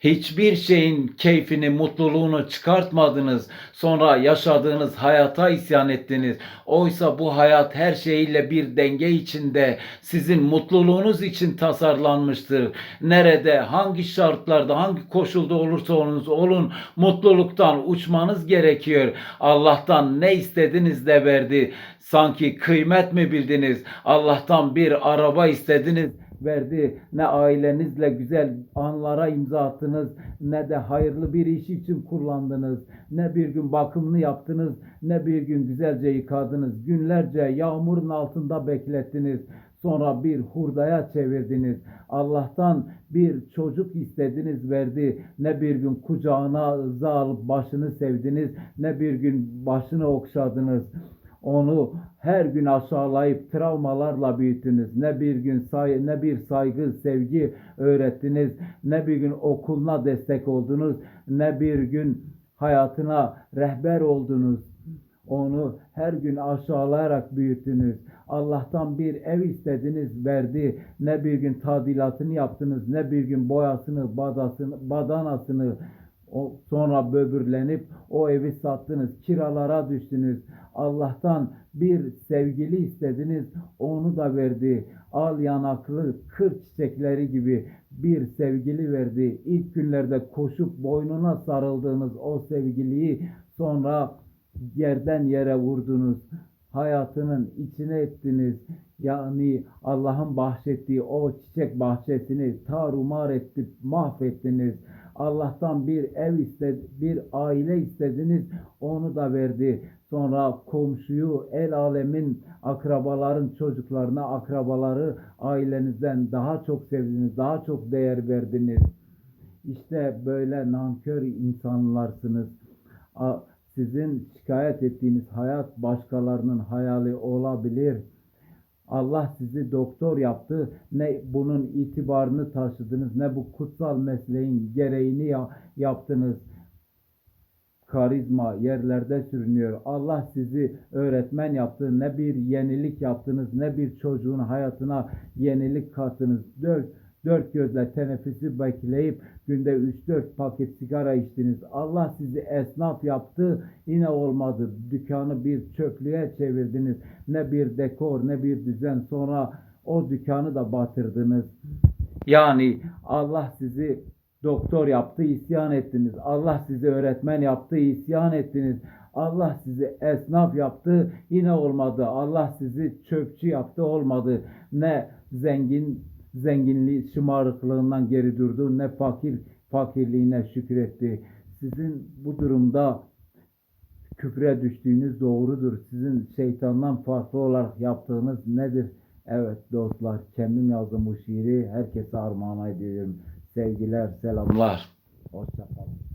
Hiçbir şeyin keyfini, mutluluğunu çıkartmadınız. Sonra yaşadığınız hayata isyan ettiniz. Oysa bu hayat her şeyiyle bir denge içinde sizin mutluluğunuz için tasarlanmıştır. Nerede, hangi şartlarda, hangi koşulda olursa olunuz olun mutluluktan uçmanız gerekiyor. Allah'tan ne istediniz de verdi. Sanki kıymet mi bildiniz? Allah'tan bir araba istediniz verdi. Ne ailenizle güzel anlara imza attınız, ne de hayırlı bir iş için kullandınız. Ne bir gün bakımını yaptınız, ne bir gün güzelce yıkadınız. Günlerce yağmurun altında beklettiniz. Sonra bir hurdaya çevirdiniz. Allah'tan bir çocuk istediniz verdi. Ne bir gün kucağına alıp başını sevdiniz, ne bir gün başını okşadınız. Onu her gün aşağılayıp travmalarla büyüttünüz. Ne bir gün say ne bir saygı, sevgi öğrettiniz. Ne bir gün okuluna destek oldunuz. Ne bir gün hayatına rehber oldunuz. Onu her gün aşağılayarak büyüttünüz. Allah'tan bir ev istediniz verdi. Ne bir gün tadilatını yaptınız. Ne bir gün boyasını, badasını, badanasını o sonra böbürlenip o evi sattınız, kiralara düştünüz. Allah'tan bir sevgili istediniz, onu da verdi. Al yanaklı kır çiçekleri gibi bir sevgili verdi. İlk günlerde koşup boynuna sarıldığınız o sevgiliyi sonra yerden yere vurdunuz. Hayatının içine ettiniz. Yani Allah'ın bahşettiği o çiçek bahçesini tarumar ettip mahvettiniz. Allah'tan bir ev istedi, bir aile istediniz, onu da verdi. Sonra komşuyu, el alemin, akrabaların çocuklarına, akrabaları ailenizden daha çok sevdiniz, daha çok değer verdiniz. İşte böyle nankör insanlarsınız. Sizin şikayet ettiğiniz hayat başkalarının hayali olabilir. Allah sizi doktor yaptı. Ne bunun itibarını taşıdınız, ne bu kutsal mesleğin gereğini ya- yaptınız. Karizma yerlerde sürünüyor. Allah sizi öğretmen yaptı. Ne bir yenilik yaptınız, ne bir çocuğun hayatına yenilik kattınız. Dört, dört gözle teneffüsü bekleyip günde 3-4 paket sigara içtiniz. Allah sizi esnaf yaptı. Yine olmadı. Dükkanı bir çöplüğe çevirdiniz. Ne bir dekor, ne bir düzen. Sonra o dükkanı da batırdınız. Yani Allah sizi doktor yaptı, isyan ettiniz. Allah sizi öğretmen yaptı, isyan ettiniz. Allah sizi esnaf yaptı, yine olmadı. Allah sizi çöpçü yaptı, olmadı. Ne zengin zenginliği, şımarıklığından geri durdu, ne fakir fakirliğine şükretti. Sizin bu durumda küfre düştüğünüz doğrudur. Sizin şeytandan farklı olarak yaptığınız nedir? Evet dostlar, kendim yazdım bu şiiri. Herkese armağan ediyorum. Sevgiler, selamlar. Hoşçakalın.